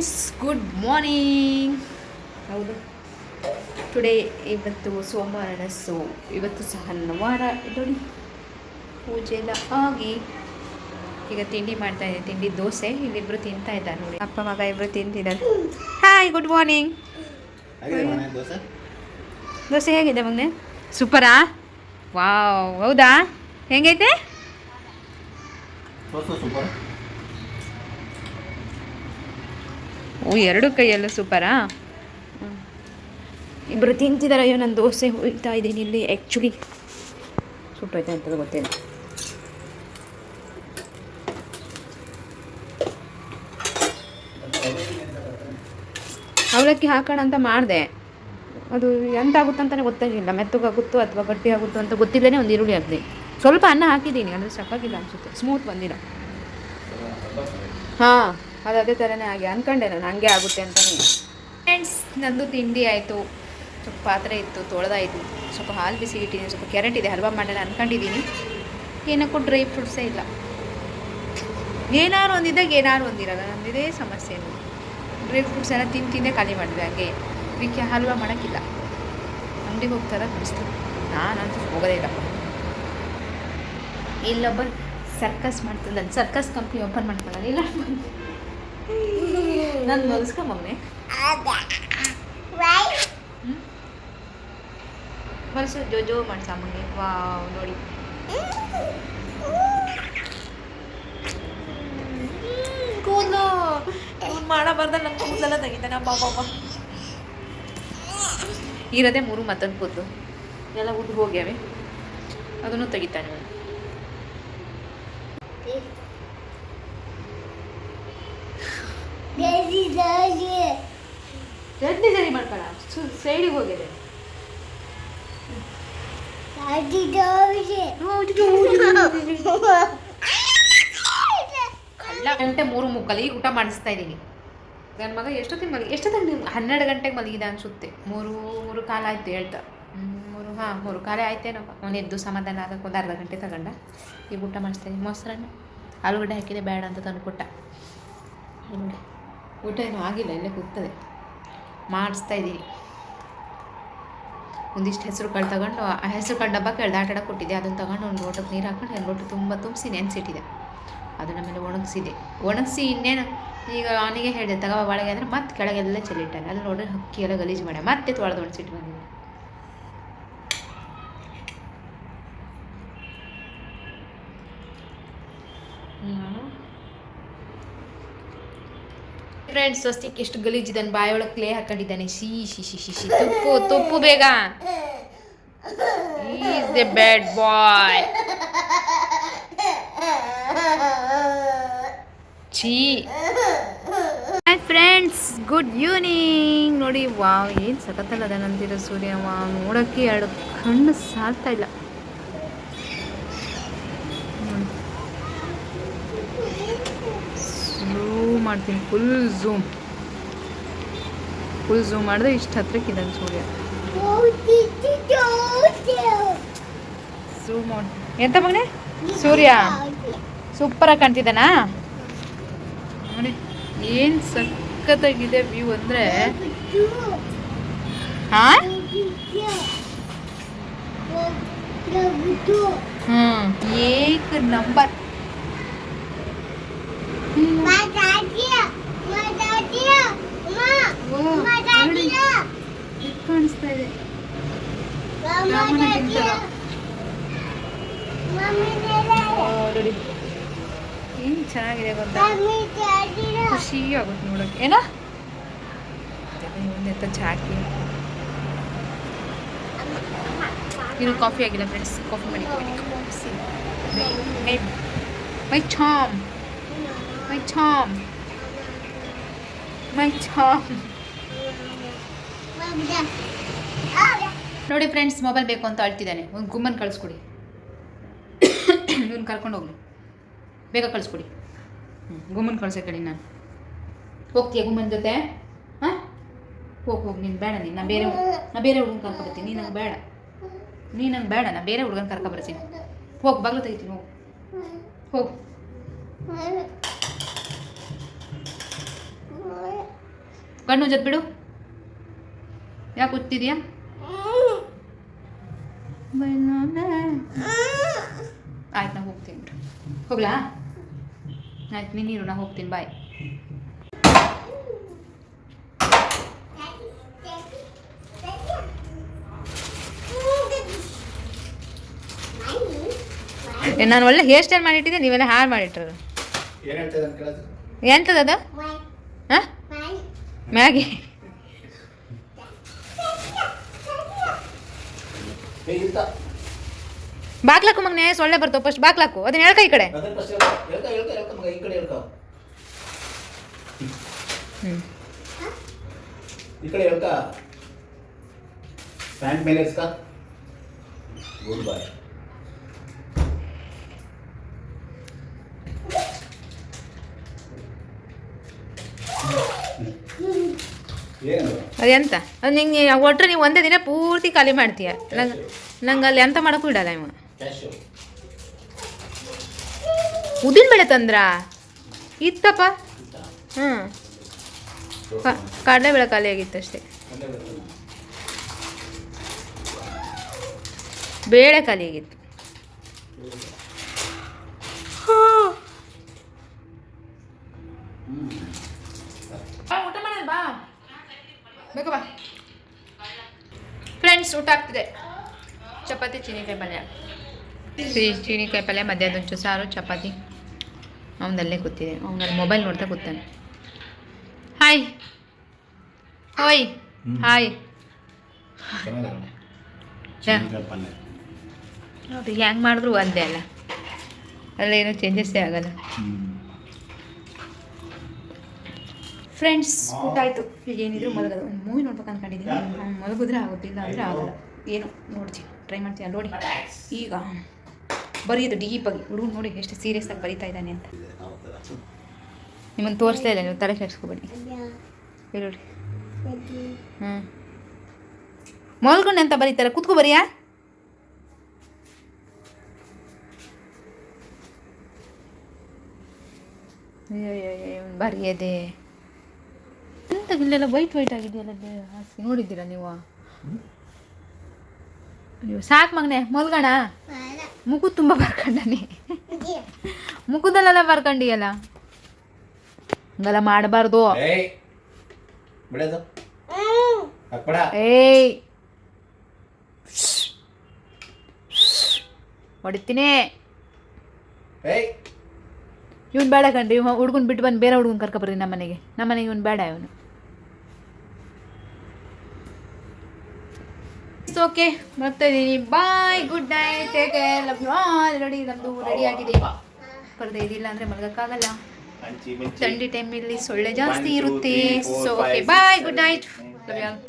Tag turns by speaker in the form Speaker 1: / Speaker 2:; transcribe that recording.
Speaker 1: Friends good morning ಹೌದು. Today ಇವತ್ತು ಸೋಮವಾರ ಸೊ ಇವತ್ತು ಸಹ ವಾರ. ನೋಡಿ ಪೂಜೆ ಎಲ್ಲ ಆಗಿ ಈಗ ತಿಂಡಿ ಮಾಡ್ತಾ ಇದ್ದೀನಿ ತಿಂಡಿ ದೋಸೆ. ಇಲ್ಲಿಬ್ರು ತಿಂತಾ ಇದ್ದಾರೆ ನೋಡಿ. ಅಪ್ಪ ಮಗ ಇಬ್ರು ತಿಂತಿದ್ದಾರೆ. Hi good morning
Speaker 2: dosa?
Speaker 1: ಹೇಗಿದೆ ಮಗನೆ? ಸೂಪರಾ ವಾವ್ ಹೌದಾ? ಹೆಂಗೈತೆ
Speaker 2: ದೋಸೆ ಸೂಪರ್
Speaker 1: ಓ, ಎರಡು ಕೈಯಲ್ಲೂ ಸೂಪರಾ ಇಬ್ಬರು ತಿಂತಿದ್ದಾರೆ ಅಯ್ಯೋ, ನಾನು ದೋಸೆ ಹೋಗ್ತಾ ಇದ್ದೀನಿ ಇಲ್ಲಿ ಆ್ಯಕ್ಚುಲಿ ಸುಟ್ಟೋಯ್ತಾ ಅಂತ ಗೊತ್ತಿಲ್ಲ. ಅವಲಕ್ಕಿ ಹಾಕೋಣ ಅಂತ ಮಾಡಿದೆ. ಅದು ಎಂತ ಆಗುತ್ತಂತಲೇ ಗೊತ್ತಾಗಿಲ್ಲ ಮೆತ್ತಗಾಗುತ್ತೋ ಅಥವಾ ಗಟ್ಟಿ ಆಗುತ್ತೋ ಅಂತ ಗೊತ್ತಿಲ್ಲದೇ ಒಂದು ಈರುಳ್ಳಿ ಹಾಕಿದೆ. ಸ್ವಲ್ಪ ಅನ್ನ ಹಾಕಿದ್ದೀನಿ, ಅಂದರೆ ಸಾಕಾಗಿಲ್ಲ ಅನಿಸುತ್ತೆ. ಸ್ಮೂತ್ ಬಂದಿಲ್ಲ. ಹಾಂ. ಅದು ಅದೇ ಥರನೇ ಆಗಿ ಅಂದ್ಕೊಂಡೆ ನಾನು, ಹಂಗೆ ಆಗುತ್ತೆ ಅಂತಲೇ ಫ್ರೆಂಡ್ಸ್ ನಂದು ತಿಂಡಿ ಆಯಿತು. ಸ್ವಲ್ಪ ಪಾತ್ರೆ ಇತ್ತು, ತೊಳೆದಾಯಿತು. ಸ್ವಲ್ಪ ಹಾಲು ಬಿಸಿ ಇಟ್ಟಿದ್ದೀನಿ, ಸ್ವಲ್ಪ ಕ್ಯಾರೆಟ್ ಇದೆ, ಹಲ್ವಾ ಮಾಡೋಣ ಅಂದ್ಕೊಂಡಿದ್ದೀನಿ ಏನಕ್ಕೂ ಡ್ರೈ ಫ್ರೂಟ್ಸೇ ಇಲ್ಲ. ಏನಾರು ಒಂದಿದ್ದಾಗ ಏನಾರು ಒಂದಿರಲ್ಲ ನಂದಿದೇ ಸಮಸ್ಯೆ ಡ್ರೈ ಫ್ರೂಟ್ಸ್ ಎಲ್ಲ ತಿಂದು ತಿಂದೇ ಖಾಲಿ ಮಾಡಿದೆ, ಹಾಗೆ. ಇದಕ್ಕೆ ಹಲ್ವಾ ಮಾಡೋಕ್ಕಿಲ್ಲ. ಅಂಗಡಿಗೆ ಹೋಗ್ತಾರ ಬಿಡಿಸ್ತು ನಾನಂತೂ ಹೋಗೋದೇ ಇಲ್ಲಪ್ಪ ಇಲ್ಲೊಬ್ಬರು ಸರ್ಕಸ್ ಮಾಡ್ತಿಲ್ಲ ನಾನು ಸರ್ಕಸ್ ಕಂಪ್ನಿ ಓಪನ್ ಮಾಡ್ಕೊಳ್ಳಲ್ಲ ನಾನು ಮಲ್ಸ್ಕೊಂಬಗ್ನೆ ಮನಸ್ಸು ಜೋ ಜೋ ಮಾಡ್ಸಮ್ಮಂಗೆ ವಾವ್ ನೋಡಿ. ಕೂದಲು. ಇವ್ನು ಮಾಡಬಾರ್ದ ನನ್ನ ಕೂದಲೆಲ್ಲ ತೆಗಿತಾನೆ ಅಬ್ಬಾ ಬಾ ಇರೋದೇ ಮೂರು ಮತ್ತೊಂದು ಕೂದಲು. ಎಲ್ಲ ಉದ್ದು ಹೋಗ್ಯಾವೆ. ಅದನ್ನು ತೆಗಿತಾನೆ ಚಟ್ನಿ ಸರಿ ಮಾಡ್ಕೊಳ ಸೈಡಿಗೆ ಹೋಗಿದೆ. ಕಳ್ಳ ಗಂಟೆ ಮೂರು ಮುಕ್ಕಲಿ ಈಗ ಊಟ ಮಾಡಿಸ್ತಾ ಇದ್ದೀನಿ. ನನ್ನ ಮಗ ಎಷ್ಟೊತ್ತಿಗೆ ಮಲಗಿ ಎಷ್ಟೊತ್ತಿಗೆ ನೀವು ಹನ್ನೆರಡು ಗಂಟೆಗೆ ಮಲಗಿದೆ ಅನ್ಸುತ್ತೆ. ಮೂರು ಮೂರು ಕಾಲ ಆಯಿತು ಹೇಳ್ತಾ. ಮೂರು ಹಾಂ ಮೂರು ಕಾಲ ಆಯ್ತೇನಪ್ಪ ಅವನು ಎದ್ದು ಸಮಾಧಾನ ಆಗಕ್ಕೆ ಒಂದು ಅರ್ಧ ಗಂಟೆ ತಗೊಂಡ ಈಗ ಊಟ ಮಾಡಿಸ್ತಾ ಇದ್ದೀನಿ. ಮೊಸರನ್ನ ಆಲೂಗಡ್ಡೆ ಹಾಕಿದೆ ಬೇಡ ಅಂತ ತಂದು ಕೊಟ್ಟ ನೋಡಿ ಊಟ ಏನು ಆಗಿಲ್ಲ, ಇಲ್ಲೇ ಕೂಗ್ತದೆ. ಮಾಡಿಸ್ತಾ ಇದ್ದೀನಿ. ಒಂದಿಷ್ಟು ಹೆಸರು ಕಾಳು ತಗೊಂಡು, ಆ ಹೆಸರು ಕಾಳು ಡಬ್ಬ ಕೇಳ್ದೆ ಆಟ ಆಡಕ್ಕೆ ಕೊಟ್ಟಿದ್ದೆ. ಅದನ್ನು ತಗೊಂಡು ಒಂದು ಲೋಟಕ್ಕೆ ನೀರು ಹಾಕೊಂಡು ಎರಡು ಲೋಟ ತುಂಬ ತುಂಬಿಸಿ ನೆನೆಸಿಟ್ಟಿದೆ. ಅದನ್ನ ಮೇಲೆ ಒಣಗಿಸಿದೆ. ಒಣಗಿಸಿ ಇನ್ನೇನು, ಈಗ ಅವನಿಗೆ ಹೇಳಿದೆ, ತಗೋ ಒಳಗೆ ಅಂದರೆ ಮತ್ತೆ ಕೆಳಗೆಲ್ಲ ಚೆಲ್ಲಿಟ್ಟಾನೆ ಅಲ್ಲಿ ನೋಡಿದ್ರೆ ಹಕ್ಕಿ ಎಲ್ಲ ಗಲೀಜು ಮಾಡ್ಯ ಮತ್ತೆ ತೊಳೆದು ಒಣಸಿಟ್ಟು ಬಂದಿದೆ ಫ್ರೆಂಡ್ಸ್ ಸ್ವಸ್ತಿಕ್ ಎಷ್ಟು ಗಲೀಜಿದ್ದಾನೆ ಬಾಯೊಳಗೆ ಕ್ಲೇ ಹಾಕೊಂಡಿದ್ದಾನೆ. ಶೀ, ಶಿ ಶಿ ಶಿ ಶಿ. ತುಪ್ಪು ತುಪ್ಪು ಬೇಗ. ಈಸ್ ದ ಬ್ಯಾಡ್ ಬಾಯ್ ಛೀ. ಫ್ರೆಂಡ್ಸ್ ಗುಡ್ ಈವ್ನಿಂಗ್ ನೋಡಿ, ವಾವ್, ಏನು ಸಖತ್ತಲ್ಲ ನಂದಿರ ಸೂರ್ಯ. ವಾವ್ ನೋಡೋಕ್ಕೆ ಎರಡು ಕಣ್ಣು ಸಾಲ್ತಾ ಇಲ್ಲ ನೋಡಿ ಝೂಮ್ ಮಾಡ್ತೀನಿ. ಫುಲ್ ಝೂಮ್ ಫುಲ್ ಝೂಮ್ ಮಾಡಿದ್ರೆ ಇಷ್ಟು ಹತ್ರಕ್ಕಿದ್ದಾನೆ ಸೂರ್ಯ. ಝೂಮ್ ಎಂತ ಮಗನೆ? ಸೂರ್ಯ. ಸೂಪರಾಗಿ ಕಾಣ್ತಿದ್ದಾನಾ? ನೋಡಿ, ಏನು ಸಖತ್ತಾಗಿದೆ ವ್ಯೂ ಅಂದ್ರೆ. ಹಾ? ಹ್ಞೂ ಏಕ್ ನಂಬರ್. ಕಾಣಿಸ್ತಾ ಇದೆ ಏನು ಚೆನ್ನಾಗಿದೆ ಗೊತ್ತಾ ಖುಷಿ ಆಗುತ್ತೆ ನೋಡೋಕೆ ಏನ ಒಂದೆತ್ತ ಚಾಕಿ ಇನ್ನು ಕಾಫಿ ಆಗಿಲ್ಲ ಫ್ರೆಂಡ್ಸ್ ಕಾಫಿ ಮಾಡಿ ಮೈ ಚಾಮ್ ಮೈ ಚಾಮ್ ಮೈ ಚಾಮ್ ನೋಡಿ ಫ್ರೆಂಡ್ಸ್ ಮೊಬೈಲ್ ಬೇಕು ಅಂತ ಅಳ್ತಿದ್ದಾನೆ. ಒಂದು ಗುಮ್ಮನ್ ಕಳಿಸ್ಕೊಡಿ. ಇವ್ನು ಕರ್ಕೊಂಡು ಹೋಗ್ಲಿ. ಬೇಗ ಕಳಿಸ್ಕೊಡಿ. ಹ್ಞೂ ಗುಮ್ಮನ್ ಕಳ್ಸೋ ಕಡೆ ನಾನು. ಹೋಗ್ತೀಯ ಗುಮ್ಮನ್ ಜೊತೆ? ಹಾಂ? ಹೋಗಿ ಹೋಗಿ ನೀನು ಬೇಡ ನೀನು. ನಾ ಬೇರೆ ನಾ ಬೇರೆ ಹುಡುಗನ ಕರ್ಕೊಬರ್ತೀನಿ ನೀನು ನಂಗೆ ಬೇಡ. ನೀನು ನಂಗೆ ಬೇಡ. ನಾ ಬೇರೆ ಹುಡುಗನ ಕರ್ಕೊಬರ್ತೀನಿ ಹೋಗಿ ಬಾಗ್ಲು ತೆಗಿತೀನಿ ಹೋಗಿ. ಹೋಗು. ಕಣ್ಣು ಜತ್ ಬಿಡು. ಯಾಕೆ ಕೂತಿದ್ಯಾ ಆಯ್ತು ನಾ ಹೋಗ್ತೀನಿ ಬಿಡು. ಹೋಗ್ಲಾ? ಆಯ್ತು ನೀರು ನಾ ಹೋಗ್ತೀನಿ ಬಾಯ್. ನಾನು ಒಳ್ಳೆ ಹೇರ್ ಸ್ಟೈಲ್ ಮಾಡಿಟ್ಟಿದ್ದೆ ನೀವೆಲ್ಲ ಹಾಳು ಮಾಡಿಟ್ರದು ಎಂತದ ಹಾಂ? ಮ್ಯಾಗಿ. ಬಾಕ್ಲಾಕು ಮಗನೆ ಸೊಳ್ಳೆ ಬರ್ತಾವ ಫಸ್ಟ್ ಬಾಕ್ಲಾಕು ಅದನ್ನ ಹೇಳ್ಕ ಈ ಕಡೆ.
Speaker 2: ಈ ಕಡೆ ಹೇಳ್ಕ. ಪ್ಯಾಂಟ್ ಮೇಲೆ ಇರ್ಸ್ಕ ಗುಡ್ ಬಾಯ್
Speaker 1: ಅದೆಂತ ಅದು ನಿಂಗೆ ಒಟ್ಟರೆ ನೀವು ಒಂದೇ ದಿನ ಪೂರ್ತಿ ಖಾಲಿ ಮಾಡ್ತೀಯ? ನಂಗೆ ನಂಗೆ ಅಲ್ಲಿ ಎಂತ ಮಾಡೋಕ್ಕೂ ಇಡಲ್ಲ ಇವ
Speaker 2: ಕ್ಯಾಶು
Speaker 1: ಉದ್ದಿನ ಬೇಳೆ ತಂದ್ರ? ಇತ್ತಪ್ಪ? ಹ್ಞೂ ಕಡಲೆಬೇಳೆ ಖಾಲಿ ಆಗಿತ್ತು ಅಷ್ಟೇ. ಬೇಳೆ ಖಾಲಿ ಆಗಿತ್ತು. ಹ್ಞೂ ಬಾ. ಬೇಗ ಬಾ. ಫ್ರೆಂಡ್ಸ್ ಊಟ ಆಗ್ತಿದೆ. ಚಪಾತಿ ಚೀನಿಕಾಯಿ ಪಲ್ಯ. ಸಿಹಿ ಚೀನಿಕಾಯಿ ಪಲ್ಯ ಮಧ್ಯಾಹ್ನ ಸಾರು ಚಪಾತಿ. ಅವನಲ್ಲೇ ಕೂತಿದೆ. ಅವನಲ್ಲಿ ಮೊಬೈಲ್ ನೋಡ್ತಾ ಕೂತಾನೆ. ಹಾಯ್ ಓಯ್ ಹಾಯ್
Speaker 2: ಹೌದು ಪಲ್ಯ.
Speaker 1: ನೋಡಿ ಹೆಂಗೆ ಮಾಡಿದ್ರು ಒಂದೇ ಅಲ್ಲ. ಅಲ್ಲೇನೂ ಚೇಂಜಸ್ಸೇ ಆಗಲ್ಲ. ಫ್ರೆಂಡ್ಸ್ ಗೊತ್ತಾಯ್ತು ಆಯಿತು. ಈಗ ಏನಿದ್ರು ಮಲಗೋದು. ಒಂದು ಮೂವಿ ನೋಡ್ಬೇಕು ಅನ್ಕೊಂಡಿದ್ದೀನಿ ಅವ್ನು ಮಲಗಿದ್ರೆ ಆಗೋದಿಲ್ಲ ಅಂದರೆ ಆಗಲ್ಲ. ಏನು ನೋಡ್ತೀನಿ. ಟ್ರೈ ಮಾಡ್ತೀನಿ ಅಲ್ಲಿ ನೋಡಿ. ಈಗ ಬರೆಯೋದು ಡೀಪಾಗಿ ಹುಡುಗ ನೋಡಿ ಎಷ್ಟು ಸೀರಿಯಸ್ ಆಗಿ ಬರೀತಾ ಇದ್ದಾನೆ ಅಂತ. ನಿಮ್ಮನ್ನು ತೋರಿಸ್ತಾ ಇಲ್ಲ ನೀವು ತಲೆ ಕೆಡ್ಸ್ಕೊಬೇಡಿ. ಹೇಳಿ ಹ್ಞೂ ಮಲ್ಕೊಂಡು ಅಂತ ಬರೀತಾರೆ. ಕೂತ್ಕೊ ಬರಿಯಾ? ಬರೆಯದೆ ಎಂತ ಇಲ್ಲೆಲ್ಲ ವೈಟ್ ವೈಟ್ ಆಗಿದೆಯಲ್ಲ ಹಾಸಿ ನೋಡಿದ್ದೀರಾ ನೀವು? ನೀವು ಸಾಕು ಮಗನೆ ಮಲ್ಗಣ. ಮುಗು ತುಂಬ ಬರ್ಕೊಂಡನಿ. ಮುಖದಲ್ಲೆಲ್ಲ ಬರ್ಕೊಂಡಿಯಲ್ಲ? ಹಂಗೆಲ್ಲ ಮಾಡಬಾರ್ದು.
Speaker 2: ಏಯ್
Speaker 1: ಹೊಡಿತೀನಿ. ಇವನು ಬೇಡ ಕಣ್ರಿ ಇವ ಹುಡ್ಗನ್ ಬಿಟ್ಟು ಬಂದು ಬೇರೆ ಹುಡ್ಗನ್ ಕರ್ಕೊಬರ್ರಿ ನಮ್ಮ ಮನೆಗೆ ನಮ್ಮ ಮನೆಗೆ ಇವನು ಬೇಡ ಇವನು. ಓಕೆ ಬರ್ತಾ ಇದ್ದೀನಿ bye good night take care love you all ready ನಮ್ಮದು ರೆಡಿ ಆಗಿದೆ. ಪರ್ದೆ ಇದಿಲ್ಲ ಅಂದರೆ ಮಲಗೋಕ್ಕಾಗಲ್ಲ. ಥಂಡಿ ಟೈಮಲ್ಲಿ ಸೊಳ್ಳೆ ಜಾಸ್ತಿ ಇರುತ್ತೆ. So okay bye good night love you all